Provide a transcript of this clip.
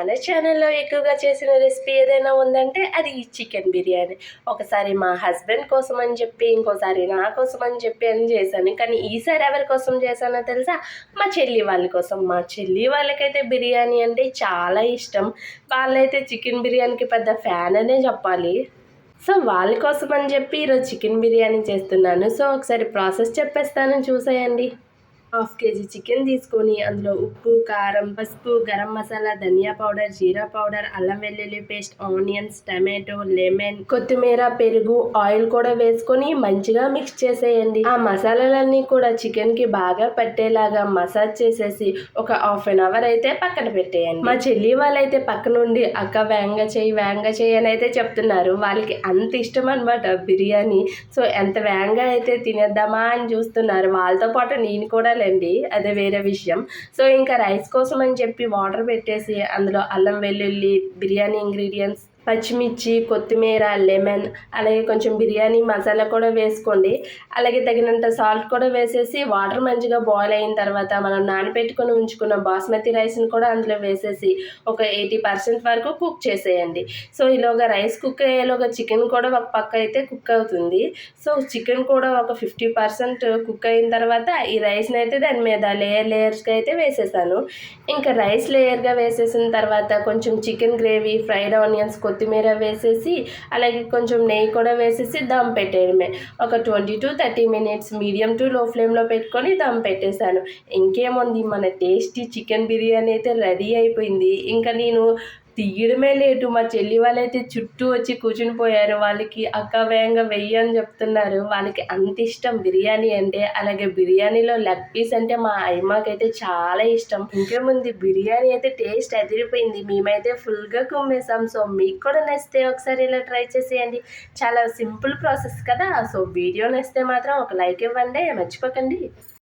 మన ఛానల్లో ఎక్కువగా చేసిన రెసిపీ ఏదైనా ఉందంటే అది ఈ చికెన్ బిర్యానీ. ఒకసారి మా హస్బెండ్ కోసం అని చెప్పి ఇంకోసారి నా కోసం అని చెప్పి అని చేశాను. కానీ ఈసారి ఎవరి కోసం చేశానో తెలుసా? మా చెల్లి వాళ్ళ కోసం. మా చెల్లి వాళ్ళకైతే బిర్యానీ అంటే చాలా ఇష్టం. వాళ్ళైతే చికెన్ బిర్యానీకి పెద్ద ఫ్యాన్ అనే చెప్పాలి. సో వాళ్ళ కోసం అని చెప్పి ఈరోజు చికెన్ బిర్యానీ చేస్తున్నాను. సో ఒకసారి ప్రాసెస్ చెప్పేస్తాను. చూసేయండి. హాఫ్ కేజీ చికెన్ తీసుకొని అందులో ఉప్పు కారం పసుపు గరం మసాలా ధనియా పౌడర్ జీరా పౌడర్ అల్లం వెల్లుల్లి పేస్ట్ ఆనియన్స్ టమాటో లెమన్ కొత్తిమీర పెరుగు ఆయిల్ కూడా వేసుకొని మంచిగా మిక్స్ చేసేయండి. ఆ మసాలాలన్నీ కూడా చికెన్కి బాగా పట్టేలాగా మసాజ్ చేసేసి ఒక హాఫ్ అన్ అవర్ అయితే పక్కన పెట్టేయండి. మా చెల్లి వాళ్ళైతే పక్క నుండి అక్క వేంగ చేయి వేంగ చేయి అని అయితే చెప్తున్నారు. వాళ్ళకి అంత ఇష్టం అనమాట బిర్యానీ. సో ఎంత వేంగా అయితే తినేద్దామా అని చూస్తున్నారు. వాళ్ళతో పాటు నేను కూడా లేండి అదే వేరే విషయం. సో ఇంకా రైస్ కోసం అని చెప్పి వాటర్ పెట్టేసి అందులో అల్లం వెల్లుల్లి బిర్యానీ ఇంగ్రీడియంట్స్ పచ్చిమిర్చి కొత్తిమీర లెమన్ అలాగే కొంచెం బిర్యానీ మసాలా కూడా వేసుకోండి. అలాగే తగినంత సాల్ట్ కూడా వేసేసి వాటర్ మంచిగా బాయిల్ అయిన తర్వాత మనం నానబెట్టుకొని ఉంచుకున్న బాస్మతి రైస్ని కూడా అందులో వేసేసి ఒక ఎయిటీ పర్సెంట్ వరకు కుక్ చేసేయండి. సో ఈలోగా రైస్ కుక్ అయ్యేలోగా చికెన్ కూడా ఒక పక్క అయితే కుక్ అవుతుంది. సో చికెన్ కూడా ఒక ఫిఫ్టీ పర్సెంట్ కుక్ అయిన తర్వాత ఈ రైస్ని అయితే దాని మీద లేయర్ లేయర్స్గా అయితే వేసేసాను. ఇంకా రైస్ లేయర్గా వేసేసిన తర్వాత కొంచెం చికెన్ గ్రేవీ ఫ్రైడ్ ఆనియన్స్ కొత్తిమీర కొత్తిమీర వేసేసి అలాగే కొంచెం నెయ్యి కూడా వేసేసి దమ్ పెట్టేయడమే. ఒక twenty to thirty minutes medium to low ఫ్లేమ్లో పెట్టుకొని దమ్ పెట్టేశాను. ఇంకేముంది మన టేస్టీ చికెన్ బిర్యానీ అయితే రెడీ అయిపోయింది. ఇంకా నేను తీయడమే లేటు. మా చెల్లి వాళ్ళైతే చుట్టూ వచ్చి కూర్చుని పోయారు. వాళ్ళకి అక్క వేగంగా వెయ్యి అని చెప్తున్నారు. వాళ్ళకి అంత ఇష్టం బిర్యానీ అంటే అలాగే బిర్యానీలో లెగ్ పీస్ అంటే మా అయ్యమాకైతే చాలా ఇష్టం. ఇంకేముంది బిర్యానీ అయితే టేస్ట్ అదిరిపోయింది. మేమైతే ఫుల్గా కుమ్మేసాం సో మీకు కూడా నచ్చితే ఒకసారి ఇలా ట్రై చేసేయండి. చాలా సింపుల్ ప్రాసెస్ కదా. సో వీడియో నచ్చితే మాత్రం ఒక లైక్ ఇవ్వండి. మర్చిపోకండి.